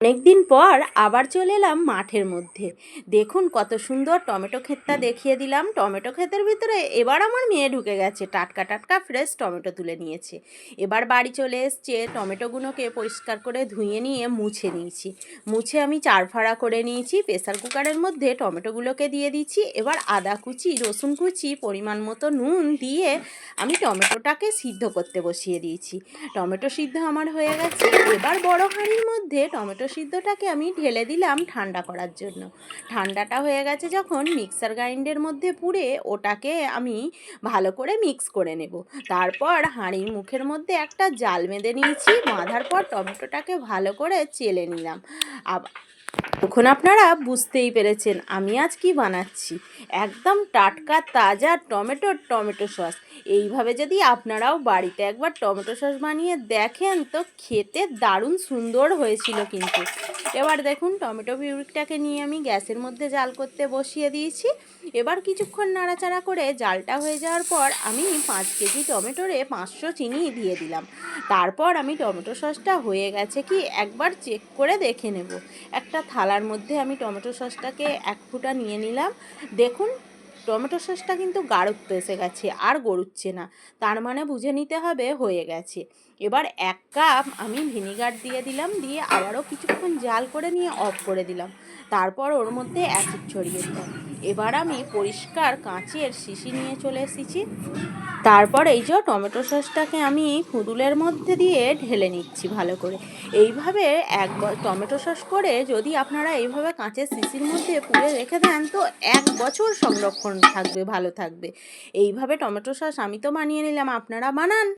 অনেকদিন পর আবার চলে এলাম মাঠের মধ্যে। দেখুন কত সুন্দর টমেটো ক্ষেতটা দেখিয়ে দিলাম। টমেটো ক্ষেতের ভিতরে এবার আমার মেয়ে ঢুকে গেছে, টাটকা টাটকা ফ্রেশ টমেটো তুলে নিয়েছে। এবার বাড়ি চলে এসছে, টমেটোগুলোকে পরিষ্কার করে ধুয়ে নিয়ে মুছে নিয়েছি। মুছে আমি চার ফাড়া করে নিয়েছি প্রেসার কুকারের মধ্যে টমেটোগুলোকে দিয়ে দিচ্ছি এবার আদা কুচি, রসুন কুচি, পরিমাণ মতো নুন দিয়ে আমি টমেটোটাকে সিদ্ধ করতে বসিয়ে দিয়েছি। টমেটো সিদ্ধ আমার হয়ে গেছে। এবার বড় হাঁড়ির মধ্যে টমেটো সিদ্ধটাকে আমি ঢেলে দিলাম ঠান্ডা করার জন্য। ঠান্ডাটা হয়ে গেছে যখন মিক্সার গ্রাইন্ডের মধ্যে পুড়ে ওটাকে আমি ভালো করে মিক্স করে নেব। তারপর হাঁড়ির মুখের মধ্যে একটা জাল বেঁধে নিয়েছি, বাঁধার পর টমেটোটাকে ভালো করে চেলে নিলাম। আব- তখন আপনারা বুঝতেই পেরেছেন আমি আজ কি বানাচ্ছি। একদম টাটকা, তাজা টমেটোর টমেটো সস। এইভাবে যদি আপনারাও বাড়িতে একবার টমেটো সস বানিয়ে দেখেন তো খেতে দারুণ সুন্দর হয়েছিল কিন্তু। এবার দেখুন টমেটো পিউরিটাকে নিয়ে আমি গ্যাসের মধ্যে জাল করতে বসিয়ে দিয়েছি। এবার কিছুক্ষণ নাড়াচাড়া করে জালটা হয়ে যাওয়ার পর আমি পাঁচ কেজি টমেটোরে পাঁচশো চিনি দিয়ে দিলাম। তারপর আমি টমেটো সসটা হয়ে গেছে কি একবার চেক করে দেখে নেব। একটা থালার মধ্যে আমি টমেটো সসটাকে এক ফুটা নিয়ে নিলাম। দেখুন টমেটো সসটা কিন্তু গাঢ়ত্ব এসে গেছে, আর গড়ুচ্ছে না। তার মানে বুঝে নিতে হবে, হয়ে গেছে। এবার এক কাপ আমি ভিনিগার দিয়ে দিলাম, দিয়ে আবারও কিছুক্ষণ জাল করে নিয়ে অফ করে দিলাম। তারপর ওর মধ্যে অ্যাসিড ছড়িয়ে দিলাম। এবার আমি পরিষ্কার কাঁচের শিশি নিয়ে চলে এসেছি। তারপর এই যে টমেটো সসটাকে আমি কুদুলের মধ্যে দিয়ে ঢেলে নিচ্ছি ভালো করে। এইভাবে এক টমেটো সস করে যদি আপনারা এইভাবে কাঁচের শিশির মধ্যে পুড়ে রেখে দেন, তো এক বছর সংরক্ষণ থাকবে ভালো থাকবে। এইভাবে টমেটো সস আমি তো বানিয়ে নিলাম আপনারা বানান।